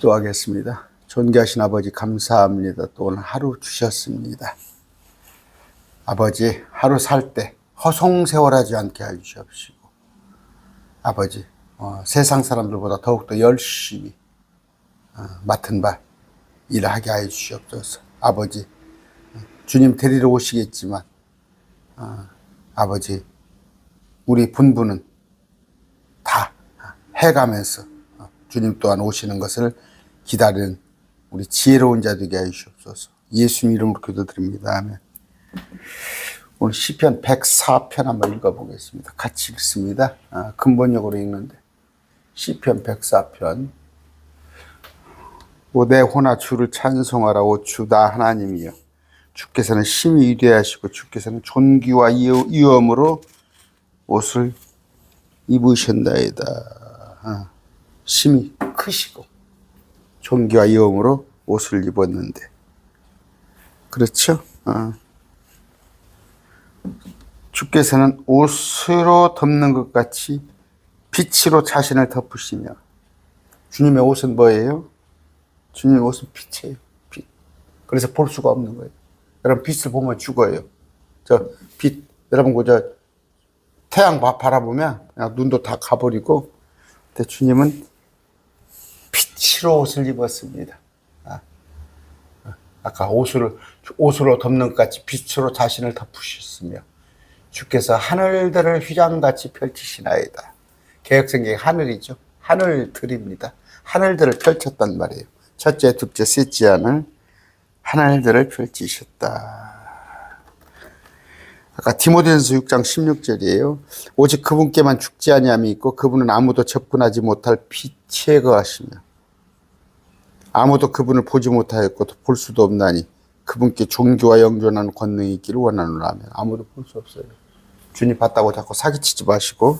기도하겠습니다. 존귀하신 아버지 감사합니다. 또 오늘 하루 주셨습니다. 아버지 하루 살 때 허송세월하지 않게 해주시옵시고 아버지 어, 세상 사람들보다 더욱더 열심히 어, 맡은 바 일하게 하여 주시옵소서. 아버지 어, 주님 데리러 오시겠지만 어, 아버지 우리 분부는 다 해가면서 어, 주님 또한 오시는 것을 기다리는 우리 지혜로운 자 되게 하시옵소서. 예수님 이름으로 기도드립니다. 아멘. 오늘 시편 104편 한번 읽어보겠습니다. 같이 읽습니다. 아, 근본적으로 읽는데 시편 104편 오대 호나 주를 찬송하라 오 주다 하나님이여 주께서는 심히 위대하시고 주께서는 존귀와 위엄으로 옷을 입으셨나이다. 아, 심히 크시고 존귀와 위엄으로 옷을 입었는데 그렇죠? 어. 주께서는 옷으로 덮는 것 같이 빛으로 자신을 덮으시며 주님의 옷은 뭐예요? 주님의 옷은 빛이에요. 빛. 그래서 볼 수가 없는 거예요. 여러분 빛을 보면 죽어요. 저 빛, 여러분 그저 태양 바- 바라보면 눈도 다 가버리고 근데 주님은 빛으로 옷을 입었습니다. 아, 아까 옷을 옷으로 덮는 것 같이 빛으로 자신을 덮으셨으며 주께서 하늘들을 휘장같이 펼치시나이다. 개혁성경의 하늘이죠. 하늘들입니다. 하늘들을 펼쳤단 말이에요. 첫째, 둘째, 셋째 하늘 하늘들을 펼치셨다. 아까 디모데전서 6장 16절이에요. 오직 그분께만 죽지 아니함이 있고 그분은 아무도 접근하지 못할 빛에 거하시며 아무도 그분을 보지 못하였고 또볼 수도 없나니 그분께 종교와 영존하는 권능이 있기를 원하노라 하면 아무도 볼 수 없어요. 주님 봤다고 자꾸 사기치지 마시고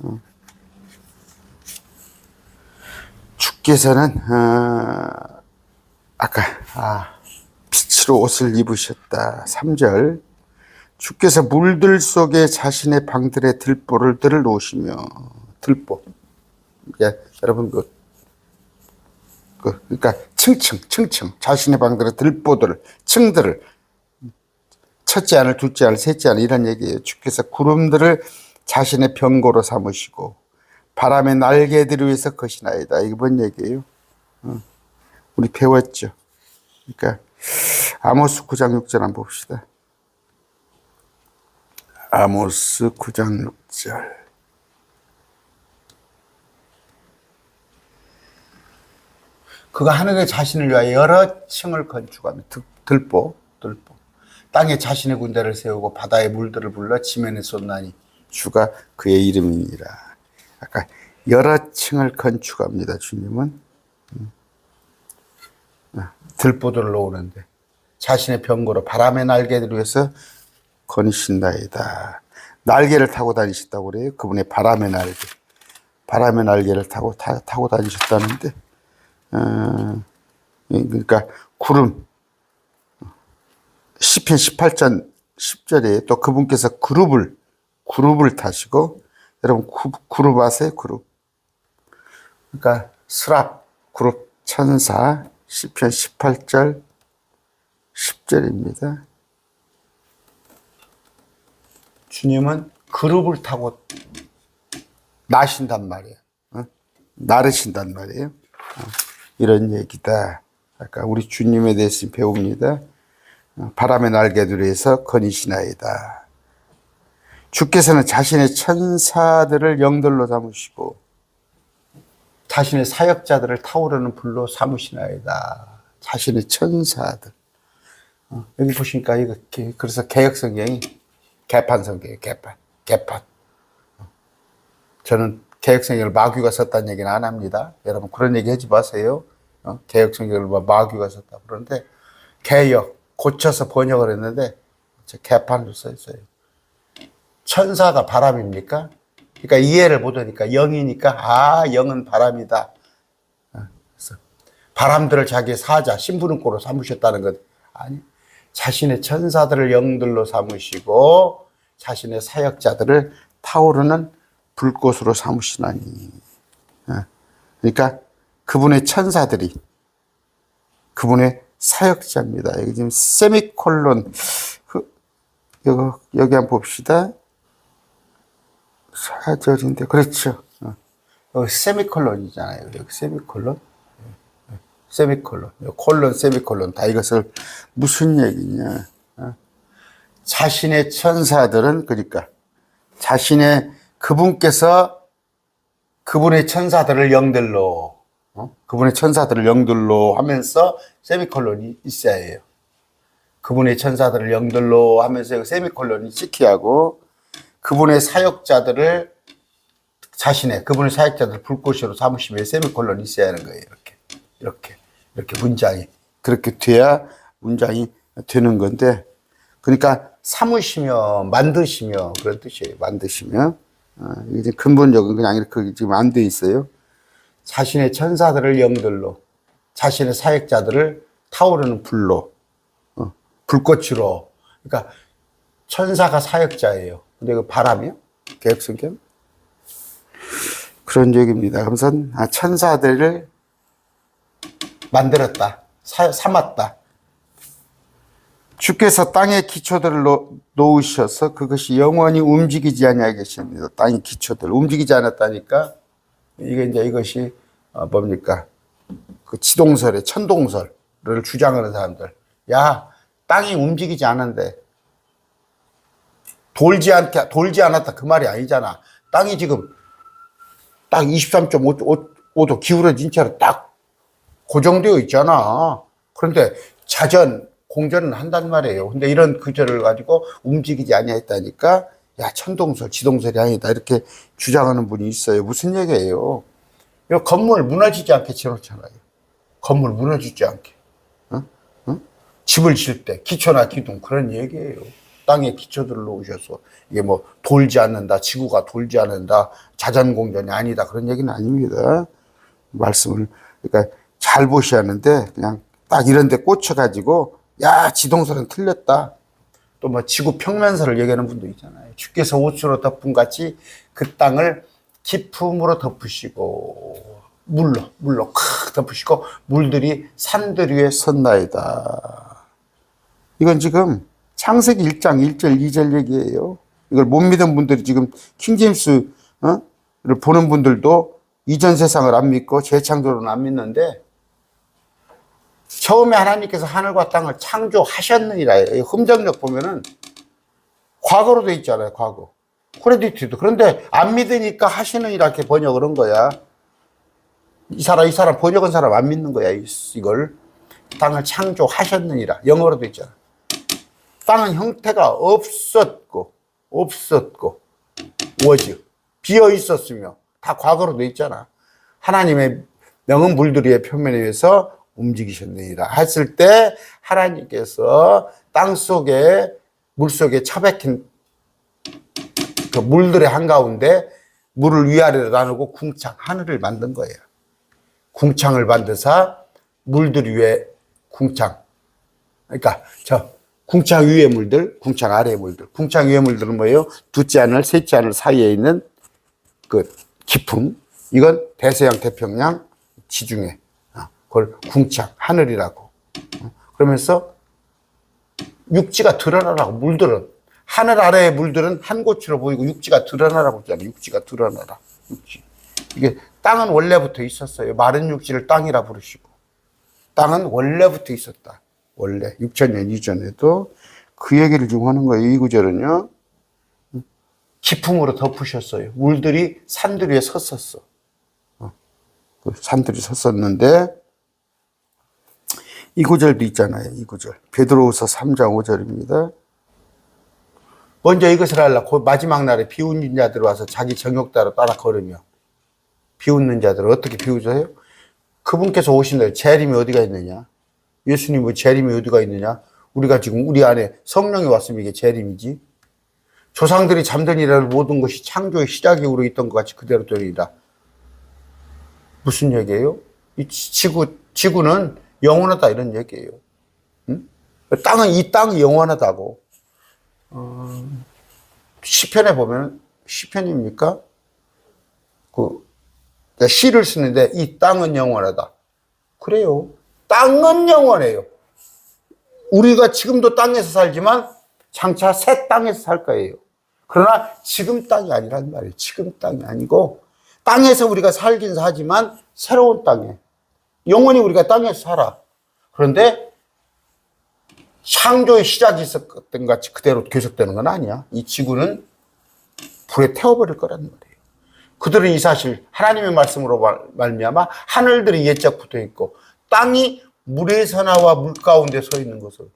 어. 주께서는 어, 아까 아, 빛으로 옷을 입으셨다. 3절 주께서 물들 속에 자신의 방들의 들보를 들을 놓으시며 들보 예, 여러분 그, 그 그러니까 층층 층층 자신의 방들의 들보들을 층들을 첫째 안을 둘째 안을 셋째 안을 이런 얘기예요. 주께서 구름들을 자신의 병고로 삼으시고 바람의 날개들 위해서 것이나이다. 이번 얘기예요. 어, 우리 배웠죠. 그러니까 아모스 9장 6절 한번 봅시다. 아모스 9장 6절. 그가 하늘에 자신을 위하여 여러 층을 건축하며 들- 들보, 들보. 땅에 자신의 군대를 세우고 바다의 물들을 불러 지면에 쏟나니 주가 그의 이름이니라. 아까 여러 층을 건축합니다. 주님은 음. 아, 들보들을 놓으는데 자신의 병고로 바람의 날개들 위해서 거니신다이다. 날개를 타고 다니셨다고 그래요. 그분의 바람의 날개. 바람의 날개를 타고 타, 타고 다니셨다는데 어, 그러니까 구름 시편 18장 10절에 또 그분께서 그룹을 그룹을 타시고 여러분 구, 그룹 아세요? 그룹. 그러니까 스랍 그룹 천사 시편 18절 10절입니다. 주님은 그룹을 타고 나신단 말이에요. 어? 나르신단 말이에요. 어, 이런 얘기다. 아까 우리 주님에 대해서 배웁니다. 어, 바람의 날개들에서 거니시나이다. 주께서는 자신의 천사들을 영들로 삼으시고 자신의 사역자들을 타오르는 불로 삼으시나이다. 자신의 천사들. 어, 여기 보시니까 이거 개- 그래서 개혁 성경이 개판 성경이에요. 개판. 개판. 어. 저는 개혁 성경을 마귀가 썼다는 얘기는 안 합니다. 여러분 그런 얘기 하지 마세요. 어? 개혁 성경을 뭐 마귀가 썼다. 그런데 개혁 고쳐서 번역을 했는데 저 개판으로 써 있어요. 천사가 바람입니까? 그러니까 이해를 못하니까 영이니까 아 영은 바람이다. 어, 그래서 바람들을 자기의 사자 심부름꼴로 삼으셨다는 것 아니 자신의 천사들을 영들로 삼으시고 자신의 사역자들을 타오르는 불꽃으로 삼으시나니 어, 그러니까 그분의 천사들이 그분의 사역자입니다. 여기 지금 세미콜론 그, 여기 한번 봅시다. 사절인데 그렇죠. 어. 여기 세미콜론이잖아요. 여기 세미콜론. 예, 예. 세미콜론, 콜론, 세미콜론 다 이것을 무슨 얘기냐? 어? 자신의 천사들은 그러니까 자신의 그분께서 그분의 천사들을 영들로 어? 그분의 천사들을 영들로 하면서 세미콜론이 있어야 해요. 그분의 천사들을 영들로 하면서 세미콜론이 찍혀야 하고 그분의 사역자들을 자신의 그분의 사역자들 불꽃으로 삼으시며 세미콜론이 있어야 하는 거예요. 이렇게 이렇게 이렇게 문장이 그렇게 돼야 문장이 되는 건데 그러니까 삼으시며 만드시며 그런 뜻이에요. 만드시며 어, 이게 근본적인 그냥 이렇게 지금 안 돼 있어요. 자신의 천사들을 영들로 자신의 사역자들을 타오르는 불로 어, 불꽃으로 그러니까 천사가 사역자예요. 근데 그 바람이요? 계획성경? 그런 얘기입니다. 그래서 아, 천사들을 만들었다. 사, 삼았다. 주께서 땅의 기초들을 놓, 놓으셔서 그것이 영원히 움직이지 아니하 계십니다. 땅의 기초들 움직이지 않았다니까 이게 이제 이것이 어, 뭡니까 그 지동설의 천동설을 주장하는 사람들 야 땅이 움직이지 않은데 돌지 않게 돌지 않았다 그 말이 아니잖아. 땅이 지금 딱 23.5도 기울어진 채로 딱 고정되어 있잖아. 그런데 자전 공전은 한단 말이에요. 근데 이런 구절을 가지고 움직이지 아니했다니까 야 천동설, 지동설이 아니다 이렇게 주장하는 분이 있어요. 무슨 얘기예요? 이 건물 무너지지 않게 지어놓잖아요. 건물 무너지지 않게. 어? 어? 집을 질때 기초나 기둥 그런 얘기예요. 땅에 기초들을 놓으셔서 이게 뭐 돌지 않는다, 지구가 돌지 않는다, 자전 공전이 아니다 그런 얘기는 아닙니다. 말씀을 그러니까 잘 보셔야 하는데 그냥 딱 이런 데 꽂혀 가지고 야, 지동설은 틀렸다. 또 뭐 지구 평면설을 얘기하는 분도 있잖아요. 주께서 옷으로 덮은 같이 그 땅을 기품으로 덮으시고 물로 물로 콱 덮으시고 물들이 산들 위에 섰나이다. 이건 지금 창세기 1장 1절 2절 얘기예요. 이걸 못 믿은 분들이 지금 킹제임스를 보는 분들도 이전 세상을 안 믿고 재창조는 안 믿는데 처음에 하나님께서 하늘과 땅을 창조하셨느니라. 흠정력 보면은 과거로 돼 있잖아요, 과거. 크레디트도. 그런데 안 믿으니까 하시느니라 이렇게 번역을 한 거야. 이 사람, 이 사람 번역한 사람 안 믿는 거야, 이걸. 땅을 창조하셨느니라. 영어로 돼 있잖아. 땅은 형태가 없었고, 없었고, was. 비어 있었으며, 다 과거로 돼 있잖아. 하나님의 명은 물들 위의 표면에 의해서 움직이셨느니라 했을 때 하나님께서 땅 속에 물 속에 처박힌 그 물들의 한가운데 물을 위아래로 나누고 궁창 하늘을 만든 거예요. 궁창을 만드사 물들 위에 궁창. 그러니까 저 궁창 위의 물들, 궁창 아래의 물들. 궁창 위의 물들은 뭐예요? 두째 하늘, 셋째 하늘 사이에 있는 그 깊음. 이건 대서양, 태평양 지중해. 그걸 궁창, 하늘이라고. 그러면서 육지가 드러나라고, 물들은. 하늘 아래의 물들은 한 곳으로 보이고 육지가 드러나라고 했잖아요. 육지가 드러나라. 육지. 이게 땅은 원래부터 있었어요. 마른 육지를 땅이라 부르시고. 땅은 원래부터 있었다. 원래. 6천년 이전에도 그 얘기를 좀 하는 거예요. 이 구절은요. 기품으로 덮으셨어요. 물들이 산들 위에 섰었어. 그 산들이 섰었는데 이 구절도 있잖아요. 이 구절. 베드로후서 3장 5절입니다. 먼저 이것을 하려고 마지막 날에 비웃는 자들 와서 자기 정욕대로 따라 걸으며 비웃는 자들을 어떻게 비웃어요? 그분께서 오신다. 재림이 어디가 있느냐? 예수님의 뭐 재림이 어디가 있느냐? 우리가 지금 우리 안에 성령이 왔으면 이게 재림이지. 조상들이 잠든 이라 모든 것이 창조의 시작이로 있던 것 같이 그대로 되리라. 무슨 얘기예요? 이 지구, 지구는 영원하다 이런 얘기예요. 응? 땅은 이 땅이 영원하다고. 어, 시편에 보면 시편입니까? 그 자, 시를 쓰는데 이 땅은 영원하다. 그래요. 땅은 영원해요. 우리가 지금도 땅에서 살지만 장차 새 땅에서 살 거예요. 그러나 지금 땅이 아니란 말이에요. 지금 땅이 아니고 땅에서 우리가 살긴 사지만 새로운 땅에 영원히 우리가 땅에서 살아. 그런데 창조의 시작이 있었던 것 같이 그대로 계속되는 건 아니야. 이 지구는 불에 태워버릴 거란 말이에요. 그들은 이 사실 하나님의 말씀으로 말- 말미암아 하늘들이 예적 붙어 있고 땅이 물에서 나와 물 가운데 서 있는 것을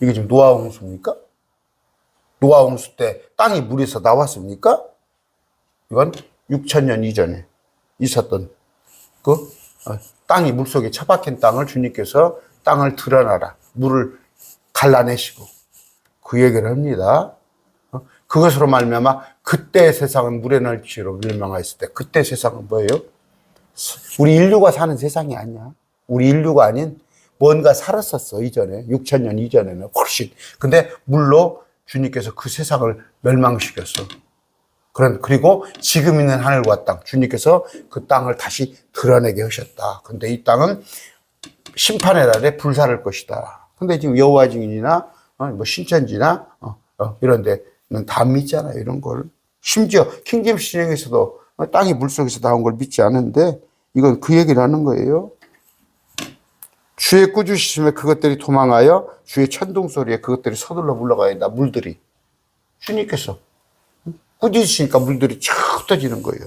이게 지금 노아 홍수입니까? 노아 홍수 때 땅이 물에서 나왔습니까? 이건 6천 년 이전에 있었던 그 어, 땅이 물 속에 처박힌 땅을 주님께서 땅을 드러나라 물을 갈라내시고 그 얘기를 합니다. 어? 그것으로 말미암아 그때 세상은 물에 널치로 멸망하였을 때 그때 세상은 뭐예요? 우리 인류가 사는 세상이 아니야. 우리 인류가 아닌 뭔가 살았었어 이전에 6천 년 이전에는 훨씬. 근데 물로 주님께서 그 세상을 멸망시켰어. 그런 그리고 지금 있는 하늘과 땅 주님께서 그 땅을 다시 드러내게 하셨다. 근데 이 땅은 심판의 날에 불사를 것이다. 근데 지금 여호와 증인이나 어, 뭐 신천지나 어, 어, 이런 데는 다 믿잖아요. 이런 걸. 심지어 킹제임스 신앙에서도 어, 땅이 물속에서 나온 걸 믿지 않은데 이건 그 얘기를 하는 거예요. 주의 꾸짖으심에 그것들이 도망하여 주의 천둥 소리에 그것들이 서둘러 물러가야 된다. 물들이 주님께서 꾸짖으시니까 물들이 쫙 흩어지는 거예요.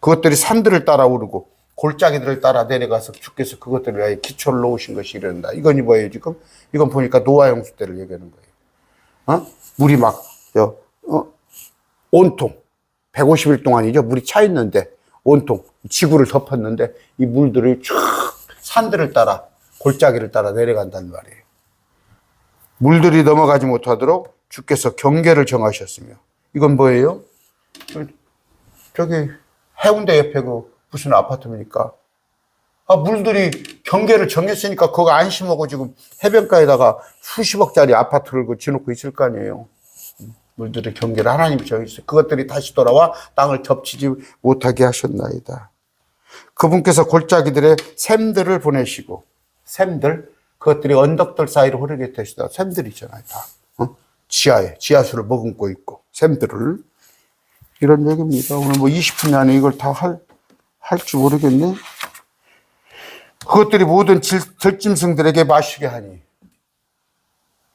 그것들이 산들을 따라 오르고 골짜기들을 따라 내려가서 주께서 그것들을 위하여 기초를 놓으신 것이 이런다. 이건 뭐예요 지금? 이건 보니까 노아 홍수 때를 얘기하는 거예요. 어? 물이 막 저, 어? 온통 150일 동안이죠. 물이 차 있는데 온통 지구를 덮었는데 이 물들이 쫙 산들을 따라 골짜기를 따라 내려간다는 말이에요. 물들이 넘어가지 못하도록 주께서 경계를 정하셨으며 이건 뭐예요? 저기 해운대 옆에 그 무슨 아파트입니까? 아 물들이 경계를 정했으니까 그거 안심하고 지금 해변가에다가 수십억짜리 아파트를 그 지놓고 있을 거 아니에요. 물들의 경계를 하나님이 정했어요. 그것들이 다시 돌아와 땅을 덮치지 못하게 하셨나이다. 그분께서 골짜기들의 샘들을 보내시고 샘들 그것들이 언덕들 사이로 흐르게 되시다. 샘들 있잖아요. 다 어? 지하에 지하수를 머금고 있고 샘들을 이런 얘기입니다. 오늘 뭐 20분 안에 이걸 다 할, 할지 모르겠네. 그것들이 모든 질, 들짐승들에게 마시게 하니.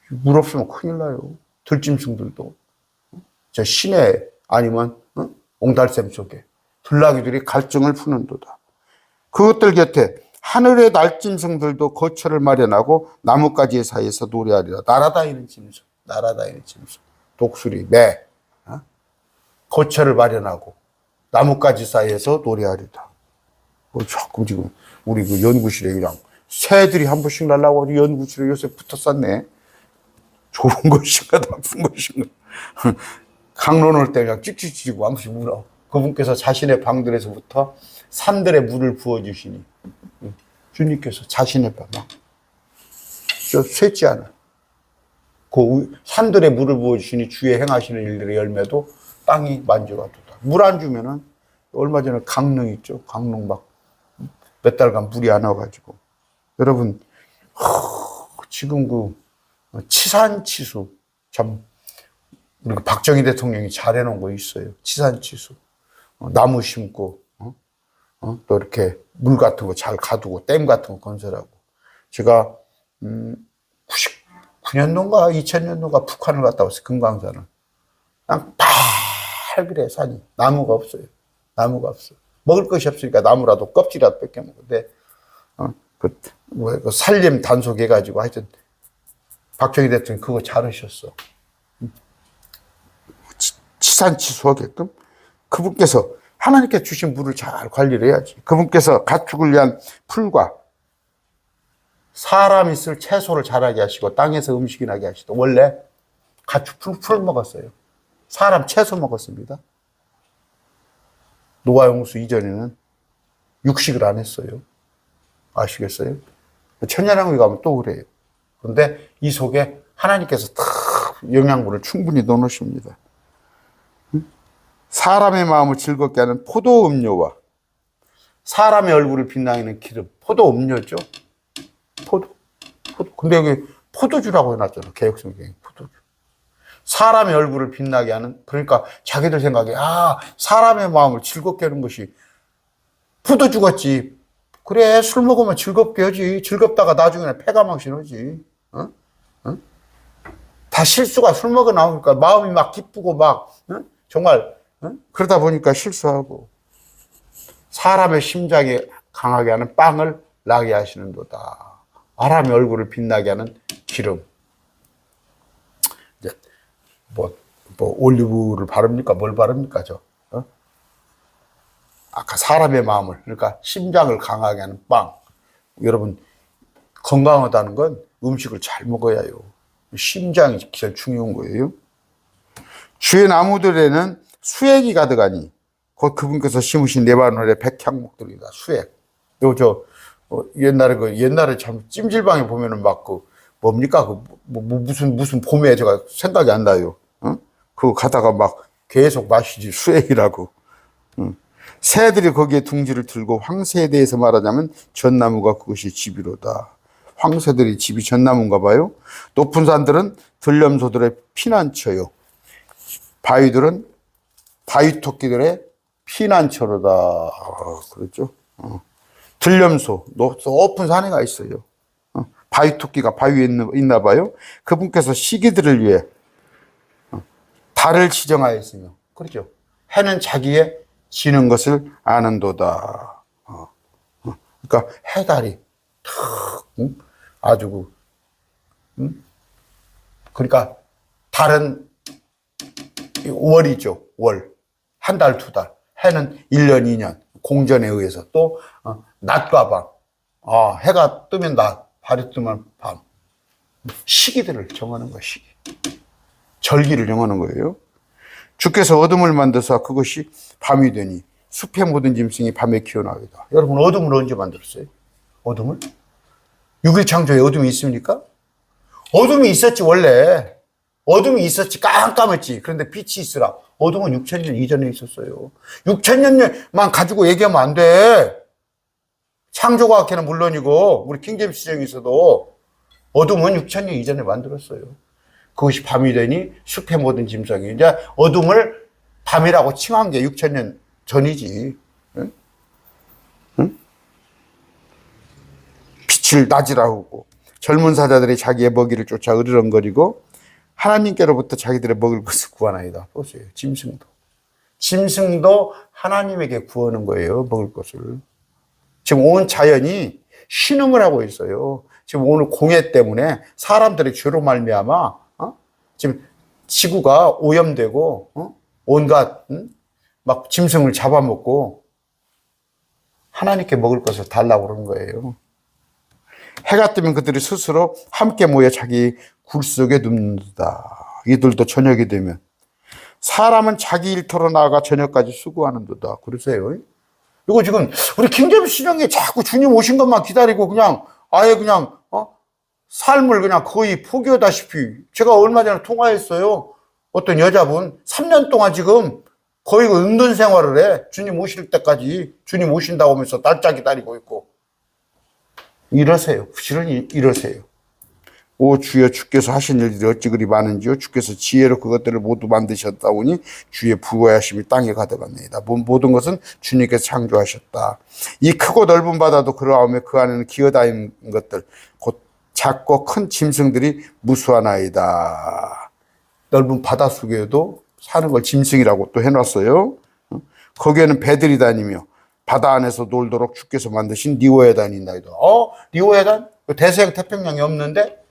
물 없으면 큰일 나요. 들짐승들도. 저 시내 아니면 어? 옹달샘 속에 들나귀들이 갈증을 푸는도다. 그것들 곁에 하늘의 날짐승들도 거처를 마련하고 나뭇가지 사이에서 노래하리라. 날아다니는 짐승, 날아다니는 짐승, 독수리, 매, 어? 거처를 마련하고 나뭇가지 사이에서 노래하리다. 뭐 자꾸 지금 우리 그 연구실에 그냥 새들이 한 번씩 날라고 연구실에 요새 붙어 쌌네. 좋은 것인가 나쁜 것인가. 강론 올때 그냥 찍찍찍고 한 번씩 물어. 그분께서 자신의 방들에서부터 산들에 물을 부어주시니 주님께서 자신의 방막 저 쇠지 않아. 그 우- 산들에 물을 부어주시니 주의 행하시는 일들의 열매도 땅이 만져가 도다. 물 안 주면은 얼마 전에 강릉 있죠. 강릉 막 몇 달간 물이 안 와가지고 여러분 허, 지금 그 치산치수 참 우리 그 박정희 대통령이 잘해놓은 거 있어요. 치산치수 어, 나무 심고 어? 어? 또 이렇게 물 같은 거 잘 가두고 댐 같은 거 건설하고 제가 음 99년도인가 2000년도인가 북한을 갔다 왔어요. 금강산을 그냥 빨그래 산이 나무가 없어요. 나무가 없어. 먹을 것이 없으니까 나무라도 껍질이라도 뺏겨 먹는데 어, 그, 뭐, 그 살림 단속해가지고 하여튼 박정희 대통령 그거 잘하셨어. 치- 치산치수하게끔 그분께서 하나님께 주신 물을 잘 관리를 해야지. 그분께서 가축을 위한 풀과 사람이 쓸 채소를 자라게 하시고 땅에서 음식이 나게 하시고 원래 가축 풀, 풀 먹었어요. 사람 채소 먹었습니다. 노아 용수 이전에는 육식을 안 했어요. 아시겠어요? 천연왕국에 가면 또 그래요. 그런데 이 속에 하나님께서 다 영양분을 충분히 넣어놓으십니다. 응? 사람의 마음을 즐겁게 하는 포도 음료와 사람의 얼굴을 빛나는 기름. 포도 음료죠. 근데 여기 포도주라고 해놨잖아. 개혁성경에 포도주. 사람의 얼굴을 빛나게 하는 그러니까 자기들 생각에 아 사람의 마음을 즐겁게 하는 것이 포도주 같지 그래 술 먹으면 즐겁게 하지 즐겁다가 나중에는 폐가망신 하지 어? 어? 다 실수가 술 먹어 나오니까 마음이 막 기쁘고 막 어? 정말 어? 그러다 보니까 실수하고 사람의 심장이 강하게 하는 빵을 나게 하시는도다 사람의 얼굴을 빛나게 하는 기름 이제 뭐, 뭐 올리브를 바릅니까? 뭘 바릅니까? 저 어? 아까 사람의 마음을 그러니까 심장을 강하게 하는 빵. 여러분 건강하다는 건 음식을 잘 먹어야 해요. 심장이 제일 중요한 거예요. 주의 나무들에는 수액이 가득하니 곧 그분께서 심으신 네바논의 백향목들이다. 수액. 요저 어, 옛날에 그 옛날에 참 찜질방에 보면은 막 그 뭡니까 그 뭐, 뭐 무슨 무슨 봄에 제가 생각이 안 나요. 어? 그거 가다가 막 계속 마시지 수액이라고. 응. 새들이 거기에 둥지를 들고 황새에 대해서 말하자면 전나무가 그것이 집이로다. 황새들이 집이 전나무인가 봐요. 높은 산들은 들염소들의 피난처요. 바위들은 바위 토끼들의 피난처로다. 아, 그렇죠. 어. 들염소, 높은 산에가 있어요. 어. 바위 토끼가 바위에 있나, 봐요. 그분께서 시기들을 위해 어, 달을 지정하였으며, 그렇죠. 해는 자기의 지는 것을 아는도다. 어, 어. 그러니까 해달이 탁 응? 아주 그, 응? 그러니까 달은 월이죠. 월. 한 달, 두 달. 해는 1년, 2년. 공전에 의해서 또 어, 낮과 밤. 아, 해가 뜨면 낮, 발이 뜨면 밤. 시기들을 정하는 시기. 절기를 정하는 거예요. 주께서 어둠을 만드사 그것이 밤이 되니 숲의 모든 짐승이 밤에 기어나오다. 여러분 어둠을 언제 만들었어요? 어둠을? 6일 창조에 어둠이 있습니까? 어둠이 있었지 원래. 어둠이 있었지 깜깜했지. 그런데 빛이 있으라. 어둠은 6천 년 이전에 있었어요. 6천 년만 가지고 얘기하면 안 돼. 창조과학회는 물론이고 우리 킹제임스 시정에서도 어둠은 6천 년 이전에 만들었어요. 그것이 밤이 되니 숲의 모든 짐승이 이제 어둠을 밤이라고 칭한 게 6천 년 전이지. 응? 응? 빛을 낮이라고 하고 젊은 사자들이 자기의 먹이를 쫓아 으르렁거리고 하나님께로부터 자기들의 먹을 것을 구하나이다. 보세요. 짐승도. 짐승도 하나님에게 구하는 거예요. 먹을 것을. 지금 온 자연이 신음을 하고 있어요. 지금 오늘 공해 때문에 사람들의 죄로 말미암아 어? 지금 지구가 오염되고 어? 온갖 응? 막 짐승을 잡아먹고 하나님께 먹을 것을 달라고 그러는 거예요. 해가 뜨면 그들이 스스로 함께 모여 자기 굴 속에 눕는다. 이들도 저녁이 되면 사람은 자기 일터로 나아가 저녁까지 수고하는도다. 그러세요. 이거 지금 우리 킹제임 시장에 자꾸 주님 오신 것만 기다리고 그냥 아예 그냥 어? 삶을 그냥 거의 포기하다시피 제가 얼마 전에 통화했어요. 어떤 여자분 3년 동안 지금 거의 그 은둔 생활을 해. 주님 오실 때까지 주님 오신다고 하면서 날짜 기다리고 있고 이러세요. 실은 이러세요. 오 주여 주께서 하신 일들이 어찌 그리 많은지요? 주께서 지혜로 그것들을 모두 만드셨다오니 주의 부하심이 땅에 가득하네이다. 모든 것은 주님께서 창조하셨다. 이 크고 넓은 바다도 그러하며 그 안에는 기어다니는 것들 곧 작고 큰 짐승들이 무수하나이다. 넓은 바다 속에도 사는 걸 짐승이라고 또 해놨어요. 거기에는 배들이 다니며 바다 안에서 놀도록 주께서 만드신 리오해단이나이다 어? 리오해단? 대서양 태평양이 없는데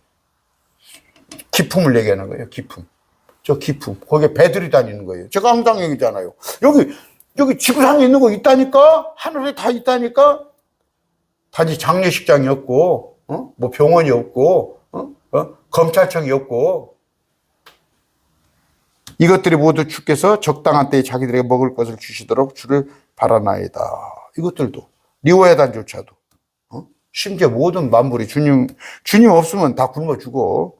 기품을 얘기하는 거예요. 기품. 저 기품. 거기에 배들이 다니는 거예요. 제가 항상 얘기잖아요. 여기, 여기 지구상에 있는 거 있다니까? 하늘에 다 있다니까? 단지 장례식장이 없고, 어? 뭐 병원이 없고, 어? 어? 검찰청이 없고. 이것들이 모두 주께서 적당한 때에 자기들에게 먹을 것을 주시도록 주를 바라나이다. 이것들도. 리오에단조차도. 어? 심지어 모든 만물이 주님, 주님 없으면 다 굶어 죽어.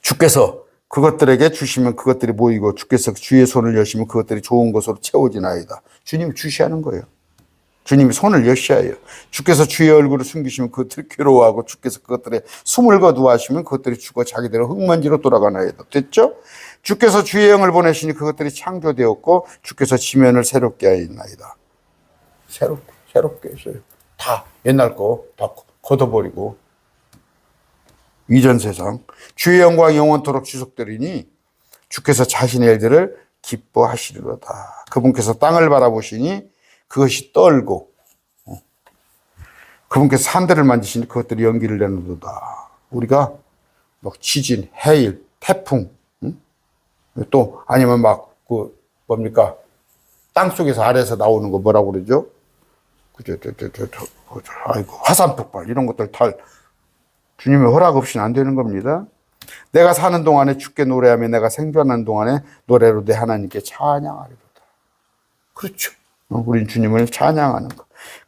주께서 그것들에게 주시면 그것들이 모이고 주께서 주의 손을 여시면 그것들이 좋은 것으로 채워지나이다. 주님 주시하는 거예요. 주님이 손을 여셔요. 주께서 주의 얼굴을 숨기시면 그것들이 괴로워하고 주께서 그것들에 숨을 거두하시면 그것들이 죽어 자기들의 흙먼지로 돌아가나이다. 됐죠? 주께서 주의 영을 보내시니 그것들이 창조되었고 주께서 지면을 새롭게 하였나이다. 새롭게 새롭게 했어요. 다 옛날 거 다 걷어버리고 이전 세상 주의 영광 영원토록 지속되리니 주께서 자신의 일들을 기뻐하시리로다. 그분께서 땅을 바라보시니 그것이 떨고 어. 그분께서 산들을 만지시니 그것들이 연기를 내는도다. 우리가 막 지진, 해일, 태풍, 응? 또 아니면 막 그 뭡니까 땅 속에서 아래에서 나오는 거 뭐라고 그러죠? 그저 저저저 저, 아이고 화산 폭발 이런 것들 다 주님의 허락 없이는 안 되는 겁니다. 내가 사는 동안에 주께 노래하며 내가 생존하는 동안에 노래로 내 하나님께 찬양하리로다. 그렇죠. 어, 우린 주님을 찬양하는 것.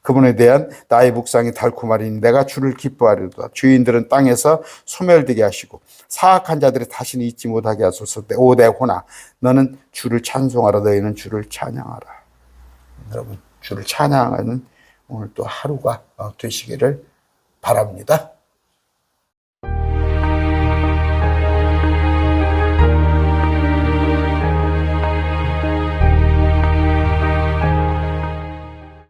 그분에 대한 나의 묵상이 달콤하리니 내가 주를 기뻐하리로다. 주인들은 땅에서 소멸되게 하시고 사악한 자들이 다시는 잊지 못하게 하소서. 오대 호나 너는 주를 찬송하라. 너희는 주를 찬양하라. 여러분 주를 찬양하는 오늘 또 하루가 어, 되시기를 바랍니다.